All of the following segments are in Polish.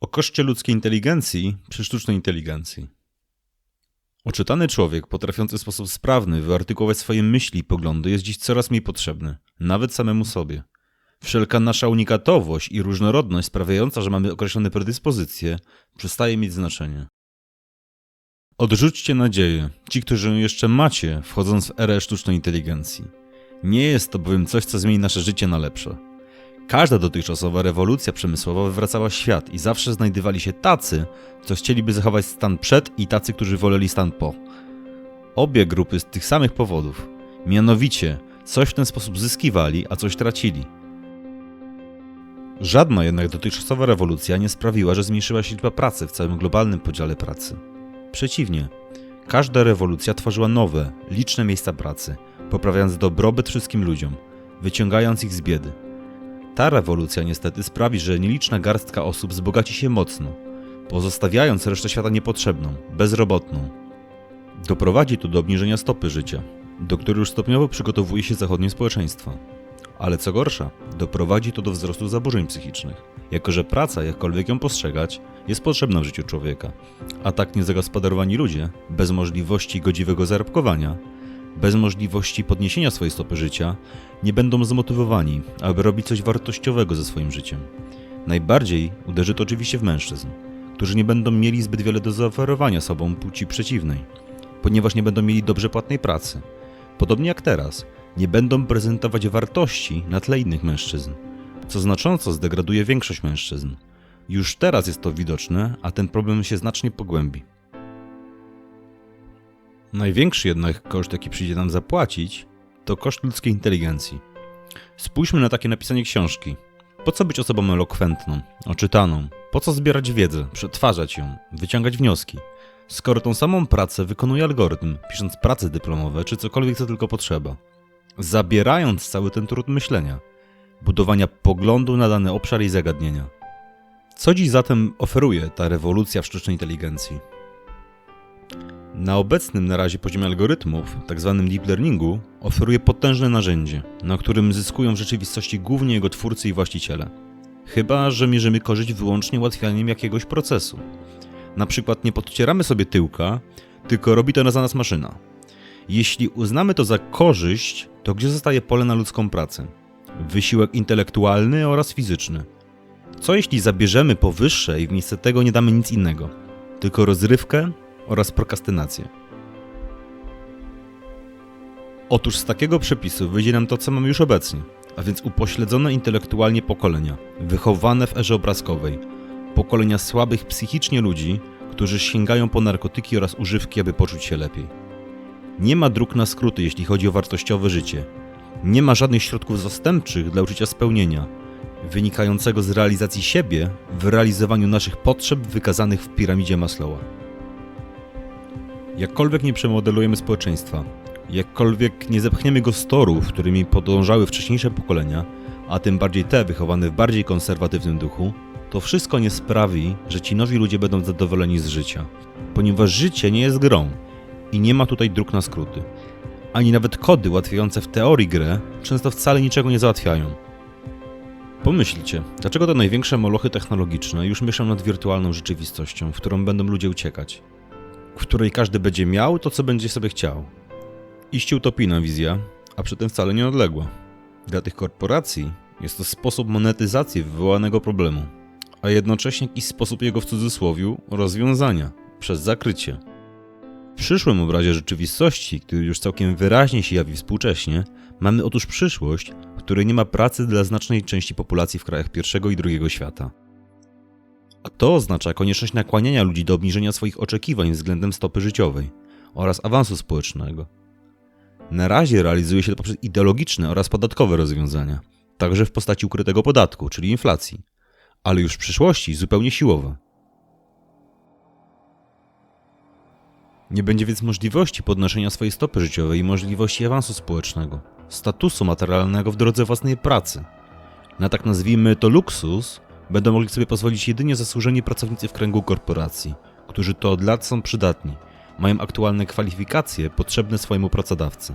O koszcie ludzkiej inteligencji przy sztucznej inteligencji. Oczytany człowiek, potrafiący w sposób sprawny wyartykułować swoje myśli i poglądy, jest dziś coraz mniej potrzebny, nawet samemu sobie. Wszelka nasza unikatowość i różnorodność sprawiająca, że mamy określone predyspozycje, przestaje mieć znaczenie. Odrzućcie nadzieję, ci, którzy ją jeszcze macie, wchodząc w erę sztucznej inteligencji. Nie jest to bowiem coś, co zmieni nasze życie na lepsze. Każda dotychczasowa rewolucja przemysłowa wywracała świat i zawsze znajdywali się tacy, co chcieliby zachować stan przed i tacy, którzy woleli stan po. Obie grupy z tych samych powodów. Mianowicie, coś w ten sposób zyskiwali, a coś tracili. Żadna jednak dotychczasowa rewolucja nie sprawiła, że zmniejszyła się liczba pracy w całym globalnym podziale pracy. Przeciwnie, każda rewolucja tworzyła nowe, liczne miejsca pracy, poprawiając dobrobyt wszystkim ludziom, wyciągając ich z biedy. Ta rewolucja niestety sprawi, że nieliczna garstka osób wzbogaci się mocno, pozostawiając resztę świata niepotrzebną, bezrobotną. Doprowadzi to do obniżenia stopy życia, do której już stopniowo przygotowuje się zachodnie społeczeństwo. Ale co gorsza, doprowadzi to do wzrostu zaburzeń psychicznych, jako że praca, jakkolwiek ją postrzegać, jest potrzebna w życiu człowieka, a tak niezagospodarowani ludzie, bez możliwości godziwego zarobkowania, bez możliwości podniesienia swojej stopy życia, nie będą zmotywowani, aby robić coś wartościowego ze swoim życiem. Najbardziej uderzy to oczywiście w mężczyzn, którzy nie będą mieli zbyt wiele do zaoferowania sobą płci przeciwnej, ponieważ nie będą mieli dobrze płatnej pracy. Podobnie jak teraz, nie będą prezentować wartości na tle innych mężczyzn, co znacząco zdegraduje większość mężczyzn. Już teraz jest to widoczne, a ten problem się znacznie pogłębi. Największy jednak koszt, jaki przyjdzie nam zapłacić, to koszt ludzkiej inteligencji. Spójrzmy na takie napisanie książki. Po co być osobą elokwentną, oczytaną? Po co zbierać wiedzę, przetwarzać ją, wyciągać wnioski? Skoro tą samą pracę wykonuje algorytm, pisząc prace dyplomowe czy cokolwiek co tylko potrzeba. Zabierając cały ten trud myślenia, budowania poglądu na dany obszar i zagadnienia. Co dziś zatem oferuje ta rewolucja w sztucznej inteligencji? Na obecnym na razie poziomie algorytmów, tzw. deep learningu, oferuje potężne narzędzie, na którym zyskują w rzeczywistości głównie jego twórcy i właściciele. Chyba, że mierzymy korzyść wyłącznie ułatwianiem jakiegoś procesu. Na przykład nie podcieramy sobie tyłka, tylko robi to za nas maszyna. Jeśli uznamy to za korzyść, to gdzie zostaje pole na ludzką pracę? Wysiłek intelektualny oraz fizyczny. Co jeśli zabierzemy powyższe i w miejsce tego nie damy nic innego? Tylko rozrywkę oraz prokrastynację. Otóż z takiego przepisu wyjdzie nam to, co mamy już obecnie, a więc upośledzone intelektualnie pokolenia, wychowane w erze obrazkowej, pokolenia słabych psychicznie ludzi, którzy sięgają po narkotyki oraz używki, aby poczuć się lepiej. Nie ma dróg na skróty, jeśli chodzi o wartościowe życie. Nie ma żadnych środków zastępczych dla uczucia spełnienia, wynikającego z realizacji siebie w realizowaniu naszych potrzeb wykazanych w piramidzie Maslowa. Jakkolwiek nie przemodelujemy społeczeństwa, jakkolwiek nie zepchniemy go z torów, którymi podążały wcześniejsze pokolenia, a tym bardziej te wychowane w bardziej konserwatywnym duchu, to wszystko nie sprawi, że ci nowi ludzie będą zadowoleni z życia, ponieważ życie nie jest grą i nie ma tutaj dróg na skróty. Ani nawet kody ułatwiające w teorii grę często wcale niczego nie załatwiają. Pomyślcie, dlaczego te największe molochy technologiczne już myślą nad wirtualną rzeczywistością, w którą będą ludzie uciekać? W której każdy będzie miał to, co będzie sobie chciał. Iście utopijna wizja, a przy tym wcale nieodległa. Dla tych korporacji jest to sposób monetyzacji wywołanego problemu, a jednocześnie jakiś sposób jego w cudzysłowiu rozwiązania przez zakrycie. W przyszłym obrazie rzeczywistości, który już całkiem wyraźnie się jawi współcześnie, mamy otóż przyszłość, w której nie ma pracy dla znacznej części populacji w krajach pierwszego i drugiego świata. A to oznacza konieczność nakłaniania ludzi do obniżenia swoich oczekiwań względem stopy życiowej oraz awansu społecznego. Na razie realizuje się to poprzez ideologiczne oraz podatkowe rozwiązania, także w postaci ukrytego podatku, czyli inflacji, ale już w przyszłości zupełnie siłowe. Nie będzie więc możliwości podnoszenia swojej stopy życiowej i możliwości awansu społecznego, statusu materialnego w drodze własnej pracy. Na tak nazwijmy to luksus, będą mogli sobie pozwolić jedynie zasłużeni pracownicy w kręgu korporacji, którzy to od lat są przydatni, mają aktualne kwalifikacje potrzebne swojemu pracodawcy.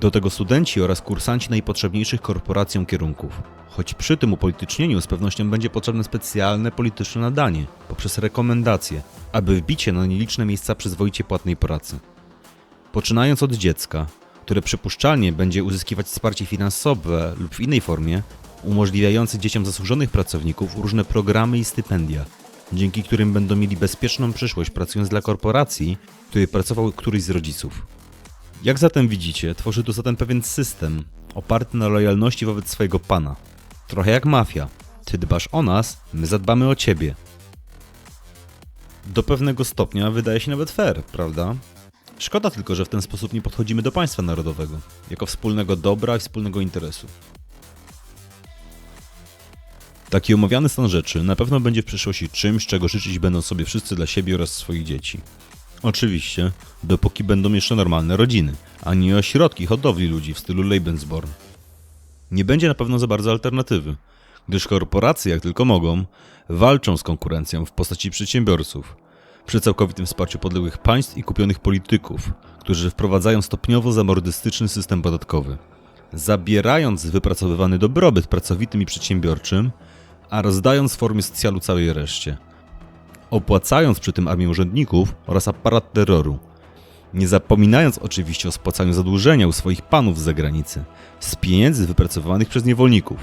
Do tego studenci oraz kursanci najpotrzebniejszych korporacjom kierunków, Choć przy tym upolitycznieniu z pewnością będzie potrzebne specjalne polityczne nadanie poprzez rekomendacje, aby wbić się na nieliczne miejsca przyzwoicie płatnej pracy. Poczynając od dziecka, które przypuszczalnie będzie uzyskiwać wsparcie finansowe lub w innej formie, umożliwiające dzieciom zasłużonych pracowników różne programy i stypendia, dzięki którym będą mieli bezpieczną przyszłość pracując dla korporacji, w której pracował któryś z rodziców. Jak zatem widzicie, tworzy tu zatem pewien system oparty na lojalności wobec swojego pana. Trochę jak mafia. Ty dbasz o nas, my zadbamy o ciebie. Do pewnego stopnia wydaje się nawet fair, prawda? Szkoda tylko, że w ten sposób nie podchodzimy do państwa narodowego, jako wspólnego dobra i wspólnego interesu. Taki omawiany stan rzeczy na pewno będzie w przyszłości czymś, czego życzyć będą sobie wszyscy dla siebie oraz swoich dzieci. Oczywiście, dopóki będą jeszcze normalne rodziny, a nie ośrodki hodowli ludzi w stylu Lebensborn. Nie będzie na pewno za bardzo alternatywy, gdyż korporacje, jak tylko mogą, walczą z konkurencją w postaci przedsiębiorców, przy całkowitym wsparciu podległych państw i kupionych polityków, którzy wprowadzają stopniowo zamordystyczny system podatkowy, zabierając wypracowywany dobrobyt pracowitym i przedsiębiorczym, a rozdając w formie socjalu całej reszcie, opłacając przy tym armię urzędników oraz aparat terroru, nie zapominając oczywiście o spłacaniu zadłużenia u swoich panów z zagranicy, z pieniędzy wypracowanych przez niewolników,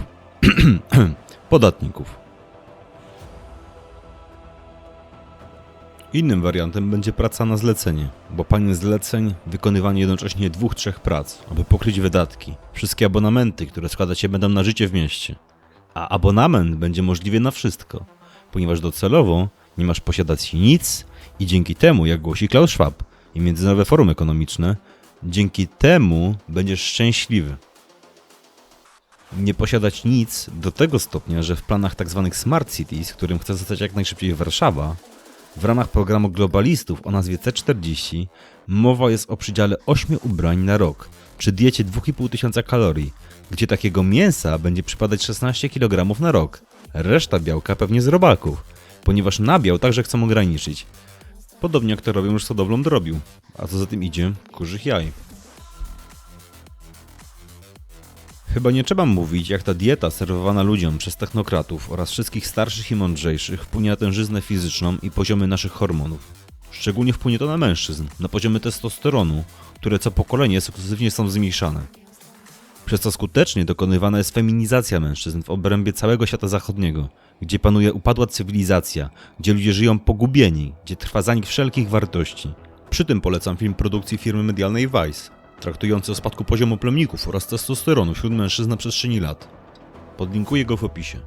podatników. Innym wariantem będzie praca na zlecenie, bo panie zleceń wykonywanie jednocześnie dwóch, trzech prac, aby pokryć wydatki, wszystkie abonamenty, które składać się będą na życie w mieście. A abonament będzie możliwy na wszystko, ponieważ docelowo nie masz posiadać nic i dzięki temu, jak głosi Klaus Schwab i Międzynarodowe Forum Ekonomiczne, dzięki temu będziesz szczęśliwy. Nie posiadać nic do tego stopnia, że w planach tzw. Smart Cities, którym chce zostać jak najszybciej Warszawa, w ramach programu globalistów o nazwie C40 mowa jest o przydziale 8 ubrań na rok, czy diecie 2,5 tysiąca kalorii, gdzie takiego mięsa będzie przypadać 16 kg na rok. Reszta białka pewnie z robaków, ponieważ nabiał także chcą ograniczyć. Podobnie jak to robią już z hodowlą drobiu, a co za tym idzie, kurzych jaj. Chyba nie trzeba mówić, jak ta dieta serwowana ludziom przez technokratów oraz wszystkich starszych i mądrzejszych wpłynie na tężyznę fizyczną i poziomy naszych hormonów. Szczególnie wpłynie to na mężczyzn, na poziomy testosteronu, które co pokolenie sukcesywnie są zmniejszane. Przez co skutecznie dokonywana jest feminizacja mężczyzn w obrębie całego świata zachodniego, gdzie panuje upadła cywilizacja, gdzie ludzie żyją pogubieni, gdzie trwa zanik wszelkich wartości. Przy tym polecam film produkcji firmy medialnej Vice, traktujący o spadku poziomu plemników oraz testosteronu wśród mężczyzn na przestrzeni lat. Podlinkuję go w opisie.